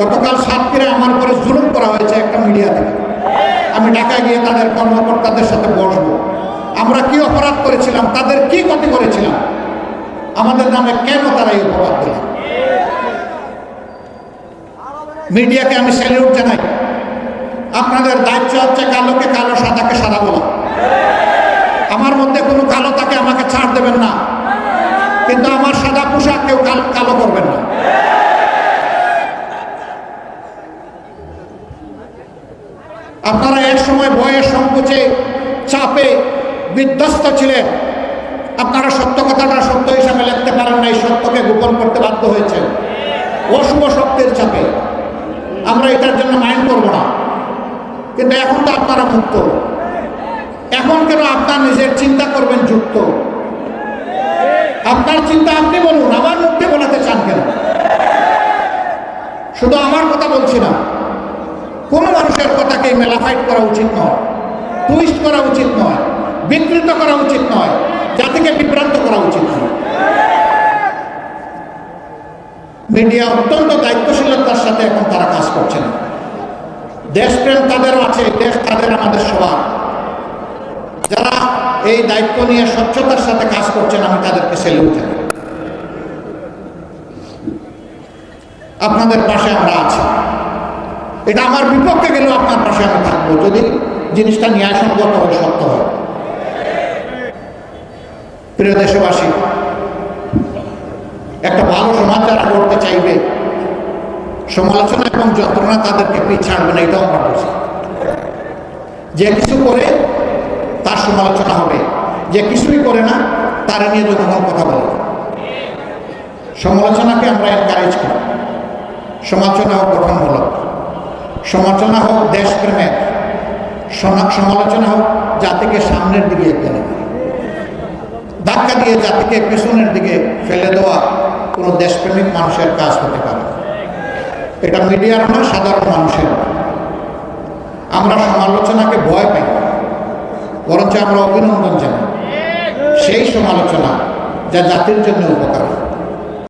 গতকাল সাতক্ষীরে আমার উপরে জুলুম করা হয়েছে একটা মিডিয়া থেকে। আমি ঢাকায় গিয়ে তাদের কর্মকর্তাদের সাথে বসবো। আমরা কি অপরাধ করেছিলাম, তাদের কি ক্ষতি করেছিলাম? আমাদের নামে কেন তারা এই অপরাধ দিল? মিডিয়াকে আমি স্যালিউট জানাই। আপনাদের দায়িত্ব হচ্ছে কালোকে কালো, সাদাকে সাদা বলা। আমার মধ্যে কোনো কালো তাকে আমাকে ছাড় দেবেন না। কিন্তু আমার সাদা পোশাক কেউ কাল- কালো করবেন না আপনারা এক সময় বয়স সংকোচে, চাপে বিধ্বস্ত ছিলেন। আপনারা সত্য কথাটা সত্য হিসাবে লিখতে পারেন না এই সত্যকে গোপন করতে বাধ্য হয়েছেন। অশুভ সত্যের চাপে। আমরা এটার জন্য মাইন্ড করব না। কিন্তু এখন তো আপনারা মুক্ত। এখন কেন আপনার নিজের চিন্তা করবেন যুক্ত? আপনার চিন্তা আপনি বলুন, আমার মুখে বলাতে চান কেন? শুধু আমার কথা বলছি না। কথাকে মেলাফাইট করা উচিত নয়, টুইস্ট করা উচিত নয়, বিকৃত করা উচিত নয়, জাতিকে বিভ্রান্ত করা উচিত নয়। মিডিয়া অত্যন্ত দায়িত্বশীলতার সাথে এখন তারা কাজ করছেন। দেশপ্রেম তাদেরও আছে, দেশ তাদের আমাদের সবার। যারা এই দায়িত্ব নিয়ে স্বচ্ছতার সাথে কাজ করছেন, আমি তাদেরকে সেলিউট জানাই। আপনাদের পাশে আমরা আছি। এটা আমার বিপক্ষে গেলেও আপনার পাশে আমি থাকব। যদি জিনিসটা ন্যায়সঙ্গত হয়, সত্য হয়। প্রিয় দেশবাসী, একটা ভালো সমাজ যারা করতে চাইবে, সমালোচনা এবং যন্ত্রণা তাদেরকে পিছাড়বে না, এটাও আমরা বুঝি। যে কিছু করে, তার সমালোচনা হবে। যে কিছুই করে না, তার নিয়ে যদি জনগণ কথা বলে। সমালোচনাকে আমরা এনকারেজ করি। সমালোচনা গঠনমূলক। সমালোচনা হোক দেশপ্রেমের সমালোচনা হোক, জাতিকে সামনের দিকে এগিয়ে নেবে ধাক্কা দিয়ে জাতিকে পেছনের দিকে ফেলে দেওয়া কোনো দেশপ্রেমিক মানুষের কাজ হতে পারে। এটা মিডিয়ার নয়, সাধারণ মানুষের। আমরা সমালোচনাকে ভয় পাই। বরঞ্চ আমরা অভিনন্দন জানাই। সেই সমালোচনা যা জাতির জন্য উপকার।